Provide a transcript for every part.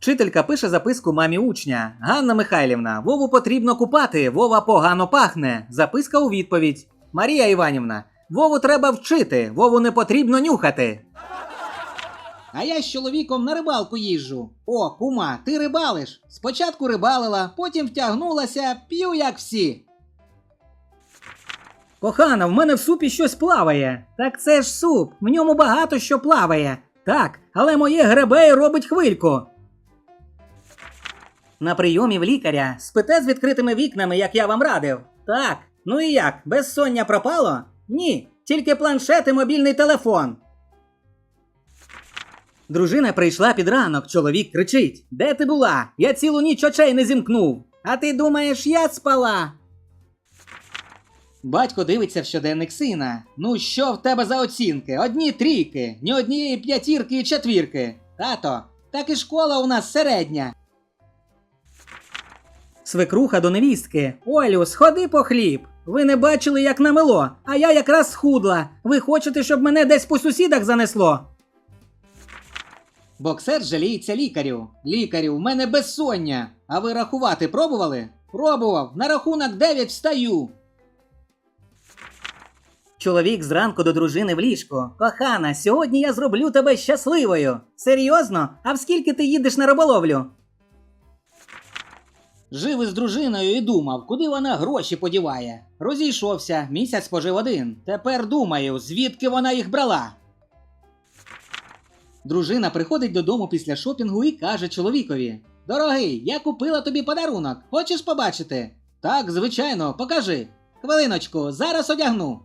Вчителька пише записку мамі учня. Ганна Михайлівна, Вову потрібно купати, Вова погано пахне. Записка у відповідь. Марія Іванівна, Вову треба вчити, Вову не потрібно нюхати. А я з чоловіком на рибалку їжджу. О, кума, ти рибалиш. Спочатку рибалила, потім втягнулася, п'ю як всі. Кохана, в мене в супі щось плаває. Так це ж суп, в ньому багато що плаває. Так, але моє гребе робить хвильку. На прийомі в лікаря спите з відкритими вікнами, як я вам радив. Так, ну і як? Безсоння пропало? Ні, тільки планшет і мобільний телефон. Дружина прийшла під ранок, чоловік кричить: Де ти була? Я цілу ніч очей не зімкнув. А ти думаєш, я спала? Батько дивиться в щоденник сина. Ну що в тебе за оцінки? Одні трійки, ні однієї п'ятірки і четвірки. Тато, так і школа у нас середня. Свекруха до невістки. Олю, сходи по хліб. Ви не бачили, як намело, а я якраз схудла. Ви хочете, щоб мене десь по сусідах занесло? Боксер жаліється лікарю. Лікарю, в мене безсоння. А ви рахувати пробували? Пробував. На рахунок 9 встаю. Чоловік зранку до дружини в ліжко. Кохана, сьогодні я зроблю тебе щасливою. Серйозно? А в скільки ти їдеш на риболовлю? Жив із дружиною і думав, куди вона гроші подіває. Розійшовся, місяць пожив один. Тепер думаю, звідки вона їх брала. Дружина приходить додому після шопінгу і каже чоловікові: Дорогий, я купила тобі подарунок. Хочеш побачити? Так, звичайно, покажи. Хвилиночку, зараз одягну.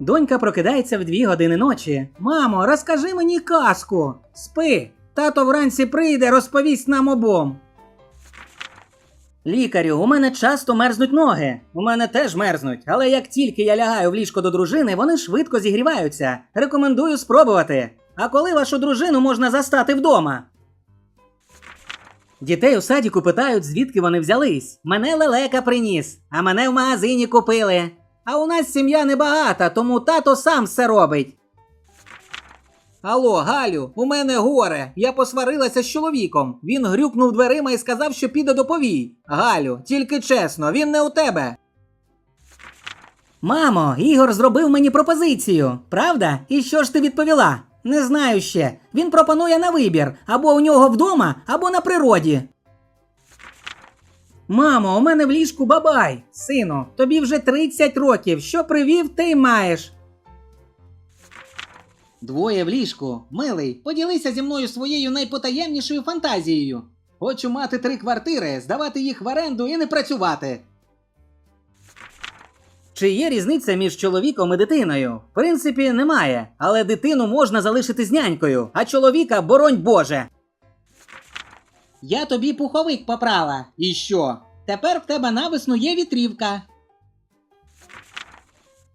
Донька прокидається в дві години ночі. Мамо, розкажи мені казку. Спи. Тато вранці прийде, розповість нам обом. Лікарю, у мене часто мерзнуть ноги. У мене теж мерзнуть, але як тільки я лягаю в ліжко до дружини, вони швидко зігріваються. Рекомендую спробувати. А коли вашу дружину можна застати вдома? Дітей у садіку питають, звідки вони взялись. Мене лелека приніс, а мене в магазині купили. А у нас сім'я небагата, тому тато сам все робить. Алло, Галю, у мене горе. Я посварилася з чоловіком. Він грюкнув дверима і сказав, що піде до повій. Галю, тільки чесно, він не у тебе. Мамо, Ігор зробив мені пропозицію, правда? І що ж ти відповіла? Не знаю ще. Він пропонує на вибір або у нього вдома, або на природі. Мамо, у мене в ліжку бабай. Сину, тобі вже 30 років. Що привів, ти маєш. Двоє в ліжку. Милий, поділися зі мною своєю найпотаємнішою фантазією. Хочу мати три квартири, здавати їх в оренду і не працювати. Чи є різниця між чоловіком і дитиною? В принципі, немає, але дитину можна залишити з нянькою, а чоловіка боронь Боже. Я тобі пуховик попрала. І що? Тепер в тебе навесну є вітрівка.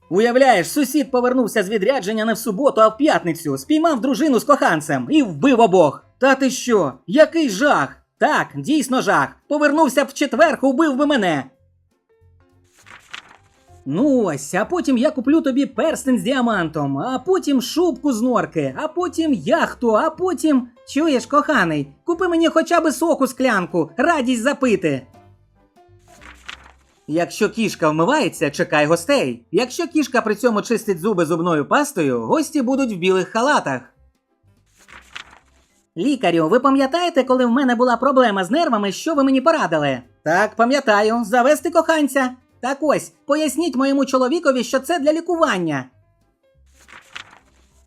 Уявляєш, сусід повернувся з відрядження не в суботу, а в п'ятницю, спіймав дружину з коханцем і вбив обох. Та ти що? Який жах? Так, дійсно жах. Повернувся б в четвер, убив би мене. Ну ось, а потім я куплю тобі перстень з діамантом, а потім шубку з норки, а потім яхту, а потім. Чуєш, коханий, купи мені хоча б соку склянку, радість запити. Якщо кішка вмивається, чекай гостей. Якщо кішка при цьому чистить зуби зубною пастою, гості будуть в білих халатах. Лікарю, ви пам'ятаєте, коли в мене була проблема з нервами, що ви мені порадили? Так, пам'ятаю, завести коханця. Так ось, поясніть моєму чоловікові, що це для лікування.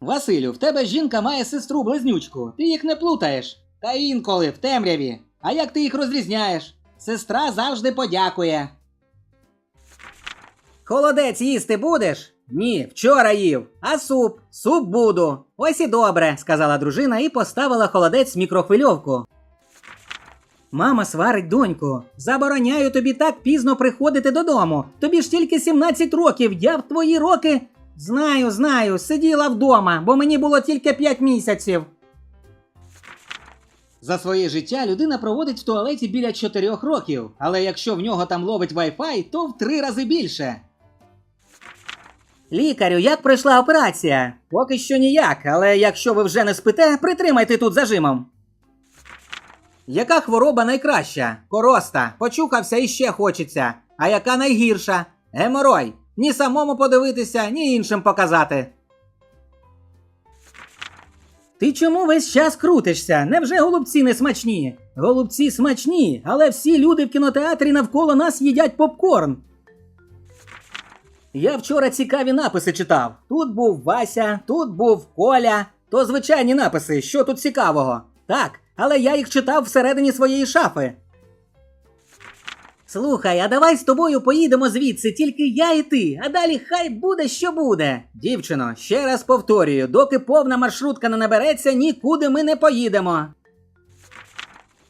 Василю, в тебе жінка має сестру близнючку. Ти їх не плутаєш. Та інколи в темряві. А як ти їх розрізняєш? Сестра завжди подякує. Холодець їсти будеш? Ні, вчора їв. А суп? Суп буду. Ось і добре, сказала дружина і поставила холодець в мікрохвильовку. Мама сварить доньку. Забороняю тобі так пізно приходити додому. Тобі ж тільки 17 років, я в твої роки. Знаю, знаю, сиділа вдома, бо мені було тільки 5 місяців. За своє життя людина проводить в туалеті біля 4 років, але якщо в нього там ловить Wi-Fi, то в 3 рази більше. Лікарю, як пройшла операція? Поки що ніяк, але якщо ви вже не спите, притримайте тут зажимом. Яка хвороба найкраща? Короста, почухався і ще хочеться. А яка найгірша? Геморой. Ні самому подивитися, ні іншим показати. Ти чому весь час крутишся? Невже голубці не смачні? Голубці смачні, але всі люди в кінотеатрі навколо нас їдять попкорн. Я вчора цікаві написи читав. Тут був Вася, тут був Коля. То звичайні написи, що тут цікавого. Так, але я їх читав всередині своєї шафи. Слухай, а давай з тобою поїдемо звідси, тільки я і ти, а далі хай буде, що буде. Дівчино, ще раз повторюю, доки повна маршрутка не набереться, нікуди ми не поїдемо.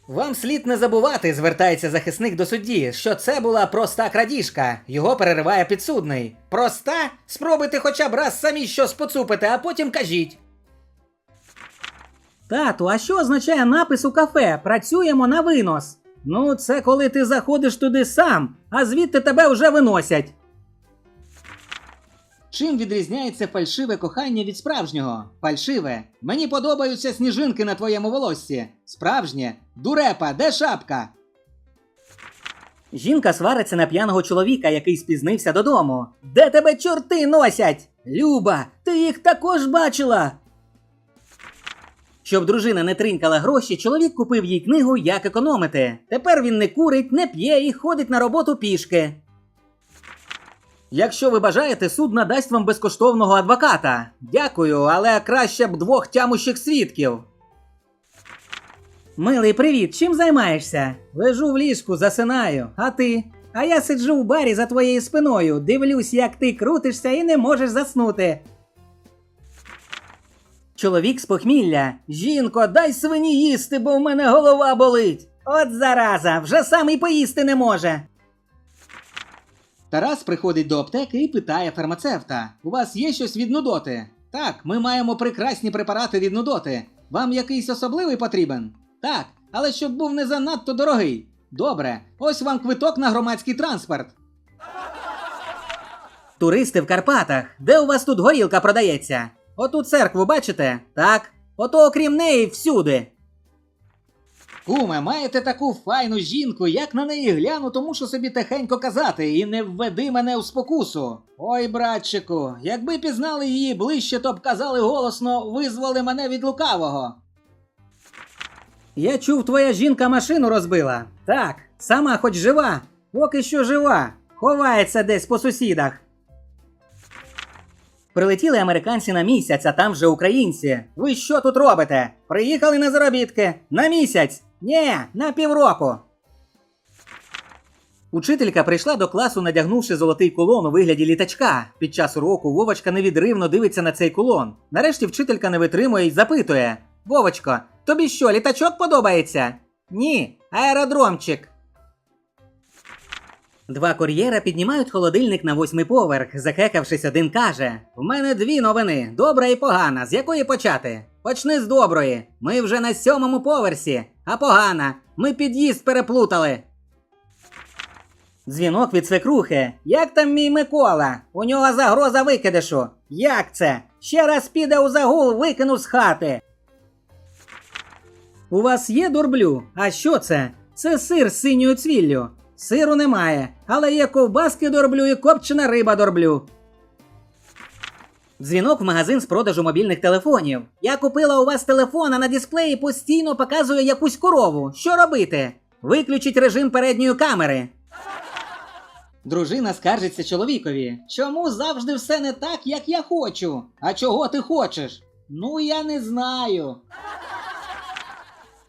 Вам слід не забувати, звертається захисник до судді, що це була проста крадіжка. Його перериває підсудний. Проста? Спробуйте хоча б раз самі щось поцупити, а потім кажіть. Тату, а що означає напис у кафе? Працюємо на винос. Ну, це коли ти заходиш туди сам, а звідти тебе вже виносять. Чим відрізняється фальшиве кохання від справжнього? Фальшиве. Мені подобаються сніжинки на твоєму волоссі. Справжнє. Дурепа, де шапка? Жінка свариться на п'яного чоловіка, який спізнився додому. Де тебе чорти носять? Люба, ти їх також бачила. Щоб дружина не тринькала гроші, чоловік купив їй книгу Як економити. Тепер він не курить, не п'є і ходить на роботу пішки. Якщо ви бажаєте, суд надасть вам безкоштовного адвоката. Дякую, але краще б двох тямущих свідків. Милий, привіт, чим займаєшся? Лежу в ліжку, засинаю. А ти? А я сиджу в барі за твоєю спиною, дивлюсь, як ти крутишся і не можеш заснути. Чоловік з похмілля. Жінко, дай свині їсти, бо в мене голова болить. От зараза, вже сам і поїсти не може. Тарас приходить до аптеки і питає фармацевта: У вас є щось від нудоти? Так, ми маємо прекрасні препарати від нудоти. Вам якийсь особливий потрібен? Так, але щоб був не занадто дорогий. Добре, ось вам квиток на громадський транспорт. Туристи в Карпатах. Де у вас тут горілка продається? Оту церкву бачите? Так. Ото окрім неї всюди. Куме, маєте таку файну жінку, як на неї гляну, то мушу собі тихенько казати, і не введи мене в спокусу. Ой, братчику, якби пізнали її ближче, то б казали голосно, визвали мене від лукавого. Я чув, твоя жінка машину розбила. Так, сама хоч жива. Поки що жива. Ховається десь по сусідах. Прилетіли американці на місяць, а там вже українці. Ви що тут робите? Приїхали на заробітки? На місяць? Ні, на півроку. Учителька прийшла до класу, надягнувши золотий кулон у вигляді літачка. Під час уроку Вовочка невідривно дивиться на цей кулон. Нарешті вчителька не витримує і запитує: Вовочко, тобі що, літачок подобається? Ні, аеродромчик. Два кур'єра піднімають холодильник на восьмий поверх. Захекавшись, один каже: В мене дві новини: добра і погана. З якої почати? Почни з доброї. Ми вже на сьомому поверсі, а погана. Ми під'їзд переплутали. Дзвінок від свекрухи. Як там мій Микола? У нього загроза викидишу. Як це? Ще раз піде у загул, викину з хати. У вас є дурблю? А що це? Це сир з синьою цвіллю. Сиру немає, але є ковбаски дорблю і копчена риба дорблю. Дзвінок в магазин з продажу мобільних телефонів. Я купила у вас телефон, а на дисплеї постійно показує якусь корову. Що робити? Виключіть режим передньої камери. Дружина скаржиться чоловікові. Чому завжди все не так, як я хочу? А чого ти хочеш? Ну я не знаю.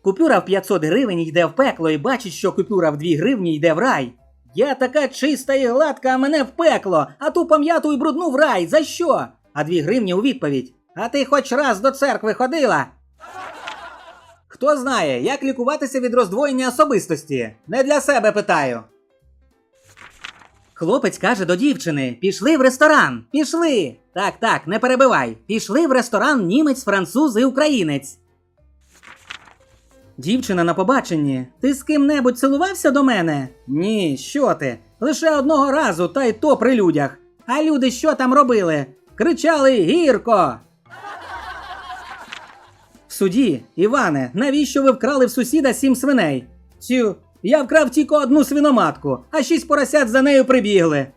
Купюра в 500 гривень йде в пекло і бачить, що купюра в 2 гривні йде в рай. Я така чиста і гладка, а мене в пекло, а ту пам'яту і брудну в рай. За що? А 2 гривні у відповідь. А ти хоч раз до церкви ходила? Хто знає, як лікуватися від роздвоєння особистості? Не для себе питаю. Хлопець каже до дівчини: пішли в ресторан. Пішли. Так, так, не перебивай. Пішли в ресторан німець, француз і українець. Дівчина на побаченні. Ти з ким-небудь цілувався до мене? Ні, що ти? Лише одного разу, та й то при людях. А люди що там робили? Кричали гірко. В суді, Іване, навіщо ви вкрали в сусіда сім свиней? Цю, я вкрав тільки одну свиноматку, а шість поросят за нею прибігли.